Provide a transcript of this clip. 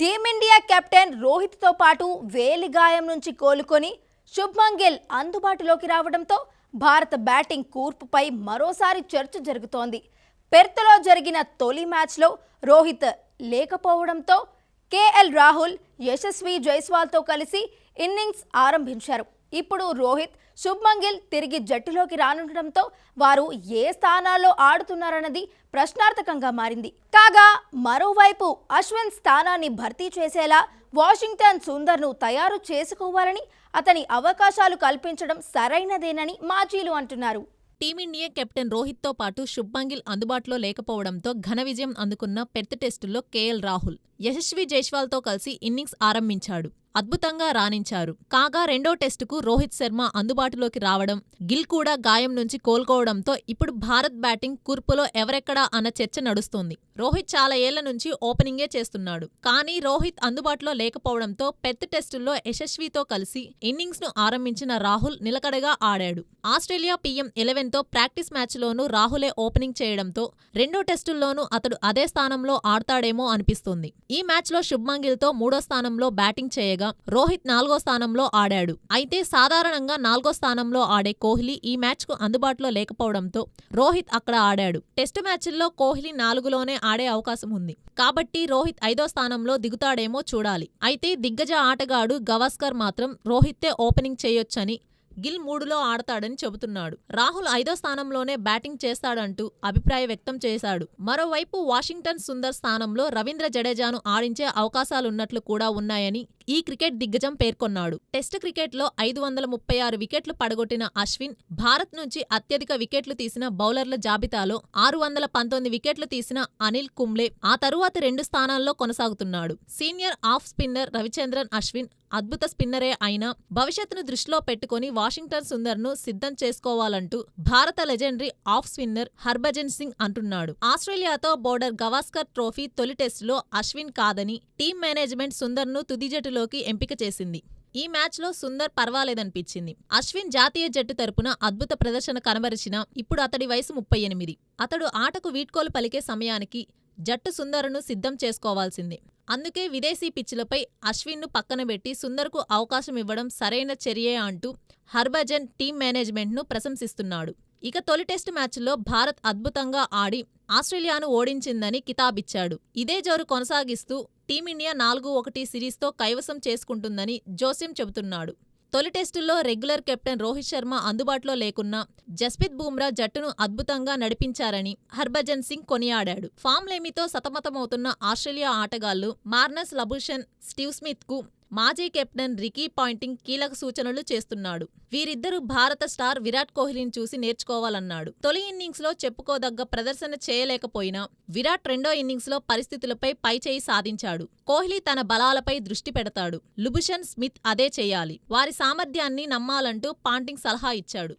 Team India captain రోహిత్తో పాటు వేలి గాయం నుంచి కోలుకొని శుభ్మన్ గిల్ అందుబాటులోకి రావడంతో భారత బ్యాటింగ్ కూర్పుపై మరోసారి చర్చ జరుగుతోంది. పెర్త్లో జరిగిన తొలి మ్యాచ్లో రోహిత్ లేకపోవడంతో కేఎల్ రాహుల్ యశస్వి జైస్వాల్తో కలిసి ఇన్నింగ్స్ ఆరంభించారు. ఇప్పుడు రోహిత్ శుభ్మంగిల్ తిరిగి జట్టులోకి రానుండటంతో వారు ఏ స్థానాల్లో ఆడుతున్నారన్నది ప్రశ్నార్థకంగా మారింది. కాగా మరోవైపు అశ్విన్ స్థానాన్ని భర్తీ చేసేలా వాషింగ్టన్ సుందర్ను తయారు చేసుకోవాలని అతని అవకాశాలు కల్పించడం సరైనదేనని మాజీలు అంటున్నారు. టీమిండియా కెప్టెన్ రోహిత్తో పాటు శుభ్మంగిల్ అందుబాటులో లేకపోవడంతో ఘన విజయం అందుకున్న పెర్త్ టెస్టులో కేఎల్ రాహుల్ యశస్వి జైస్వాల్తో కలిసి ఇన్నింగ్స్ ఆరంభించాడు. అద్భుతంగా రాణించారు. కాగా రెండో టెస్టుకు రోహిత్ శర్మ అందుబాటులోకి రావడం గిల్ కూడా గాయం నుంచి కోలుకోవడంతో ఇప్పుడు భారత్ బ్యాటింగ్ కూర్పులో ఎవరెక్కడా అన్న చర్చ నడుస్తోంది. రోహిత్ చాలా ఏళ్ళ నుంచి ఓపెనింగే చేస్తున్నాడు. కానీ రోహిత్ అందుబాటులో లేకపోవడంతో పెద్ద టెస్టుల్లో యశస్వితో కలిసి ఇన్నింగ్స్ను ఆరంభించిన రాహుల్ నిలకడగా ఆడాడు. ఆస్ట్రేలియా పీఎం ఎలెవెన్తో ప్రాక్టీస్ మ్యాచ్లోనూ రాహులే ఓపెనింగ్ చేయడంతో రెండో టెస్టుల్లోనూ అతడు అదే స్థానంలో ఆడతాడేమో అనిపిస్తోంది. ఈ మ్యాచ్లో శుభ్మంగిల్తో మూడో స్థానంలో బ్యాటింగ్ చేయగా రోహిత్ నాలుగో స్థానంలో ఆడాడు. అయితే సాధారణంగా నాలుగో స్థానంలో ఆడే కోహ్లీ ఈ మ్యాచ్కు అందుబాటులో లేకపోవడంతో రోహిత్ అక్కడ ఆడాడు. టెస్టు మ్యాచ్ల్లో కోహ్లీ నాలుగులోనే ఆడే అవకాశం ఉంది. కాబట్టి రోహిత్ ఐదో స్థానంలో దిగుతాడేమో చూడాలి. అయితే దిగ్గజ ఆటగాడు గవాస్కర్ మాత్రం రోహిత్తే ఓపెనింగ్ చేయొచ్చని గిల్ మూడులో ఆడతాడని చెబుతున్నాడు. రాహుల్ ఐదో స్థానంలోనే బ్యాటింగ్ చేస్తాడంటూ అభిప్రాయ వ్యక్తం చేశాడు. మరోవైపు వాషింగ్టన్ సుందర్ స్థానంలో రవీంద్ర జడేజాను ఆడించే అవకాశాలున్నట్లు కూడా ఉన్నాయని ఈ క్రికెట్ దిగ్గజం పేర్కొన్నాడు. టెస్ట్ క్రికెట్లో ఐదు వందల ముప్పై ఆరు వికెట్లు పడగొట్టిన అశ్విన్ భారత్ నుంచి అత్యధిక వికెట్లు తీసిన బౌలర్ల జాబితాలో ఆరు వందల పంతొమ్మిది వికెట్లు తీసిన అనిల్ కుంబ్లే ఆ తరువాత రెండు స్థానాల్లో కొనసాగుతున్నాడు. Senior off spinner Ravichandran Ashwin అద్భుత స్పిన్నరే అయినా భవిష్యత్తును దృష్టిలో పెట్టుకుని వాషింగ్టన్ సుందర్ను సిద్ధం చేసుకోవాలంటూ భారత legendary off spinner Harbhajan Singh అంటున్నాడు. ఆస్ట్రేలియాతో బోర్డర్ గవాస్కర్ ట్రోఫీ తొలి టెస్టులో అశ్విన్ కాదని టీం మేనేజ్మెంట్ సుందర్ను తుది జట్టులోకి ఎంపిక చేసింది. ఈ మ్యాచ్లో సుందర్ పర్వాలేదనిపించింది. అశ్విన్ జాతీయ జట్టు తరపున అద్భుత ప్రదర్శన కనబరిచిన ఇప్పుడు అతడి వయసు ముప్పై ఎనిమిది. అతడు ఆటకు వీడ్కోలు పలికే సమయానికి జట్టు సుందర్ను సిద్ధం చేసుకోవాల్సింది. అందుకే విదేశీ పిచ్చులపై అశ్విన్ను పక్కనబెట్టి సుందర్కు అవకాశం ఇవ్వడం సరైన చర్యే అంటూ హర్భజన్ టీం మేనేజ్మెంట్ను ప్రశంసిస్తున్నాడు. ఇక తొలి టెస్టు మ్యాచ్లో భారత్ అద్భుతంగా ఆడి ఆస్ట్రేలియాను ఓడించిందని కితాబిచ్చాడు. ఇదే జోరు కొనసాగిస్తూ టీమిండియా నాలుగు ఒకటి సిరీస్తో కైవసం చేసుకుంటుందని జోస్యం చెబుతున్నాడు. తొలి టెస్టుల్లో రెగ్యులర్ కెప్టెన్ రోహిత్ శర్మ అందుబాటులో లేకున్నా జస్ప్రీత్ బూమ్రా జట్టును అద్భుతంగా నడిపించారని హర్భజన్ సింగ్ కొనియాడాడు. ఫామ్లేమితో సతమతమవుతున్న ఆస్ట్రేలియా ఆటగాళ్ళు మార్నస్ లబుషన్ స్టీవ్ స్మిత్కు మాజీ కెప్టెన్ రికీ పాయింటింగ్ కీలక సూచనలు చేస్తున్నాడు. వీరిద్దరూ భారత స్టార్ విరాట్ కోహ్లీని చూసి నేర్చుకోవాలన్నాడు. తొలి ఇన్నింగ్స్లో చెప్పుకోదగ్గ ప్రదర్శన చేయలేకపోయినా విరాట్ రెండో ఇన్నింగ్స్లో పరిస్థితులపై పైచేయి సాధించాడు. కోహ్లీ తన బలాలపై దృష్టి పెడతాడు. లుబుషన్ స్మిత్ అదే చేయాలి. వారి సామర్థ్యాన్ని నమ్మాలంటూ పాంటింగ్ సలహా ఇచ్చాడు.